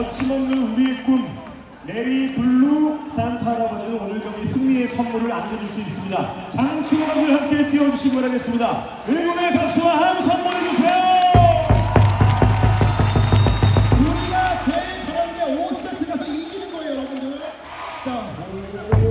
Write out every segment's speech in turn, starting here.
거침없는 우리의 꿈 메리 블루 산타 할아버지는 오늘 경기 승리의 선물을 안겨줄 수 있습니다. 장충원을 함께 뛰어주시기 바라겠습니다. 응원의 박수와 함성 보내주세요. 우리가 제일 잘하는 게 5세트 가서 이기는 거예요, 여러분들. 자.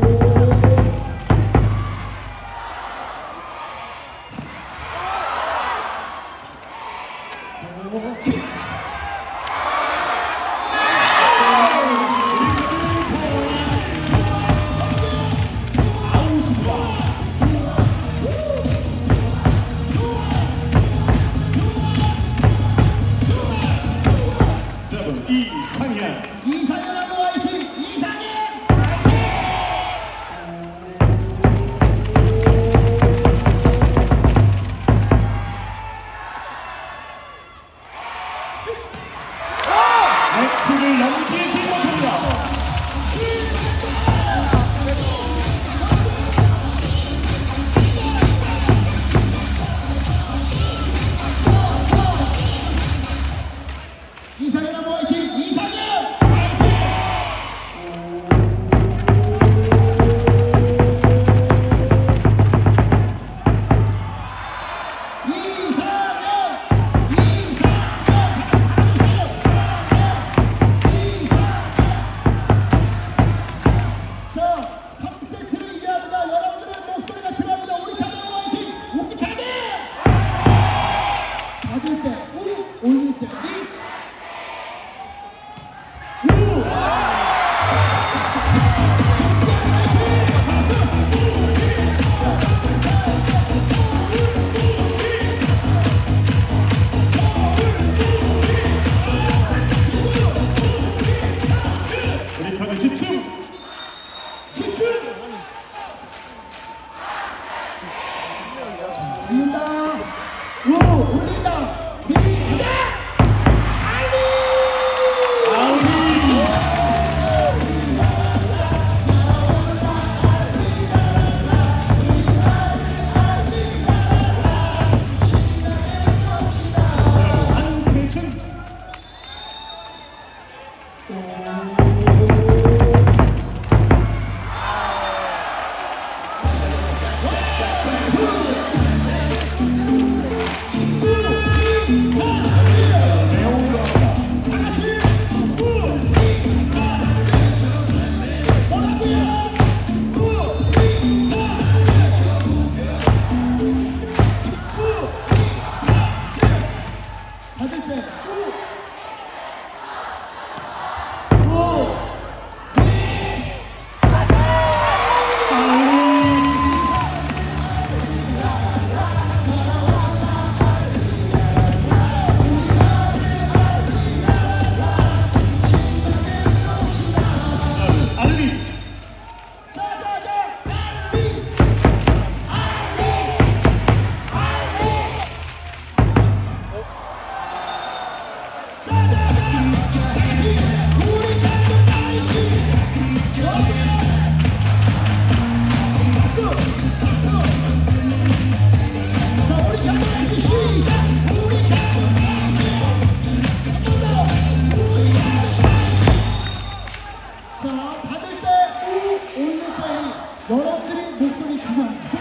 를 넘 올 받 자, 받을 때 우, 올릴 때 여러분들이 목소리 중요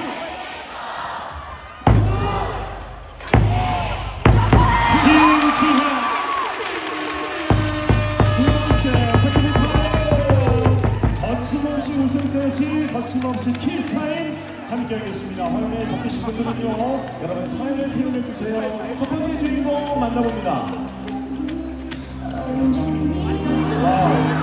없이 키사인 함께하겠습니다. 화면에 적으신 분들은요 여러분 사연을 표현해주세요. 첫 번째 주인공 만나봅니다. 와우.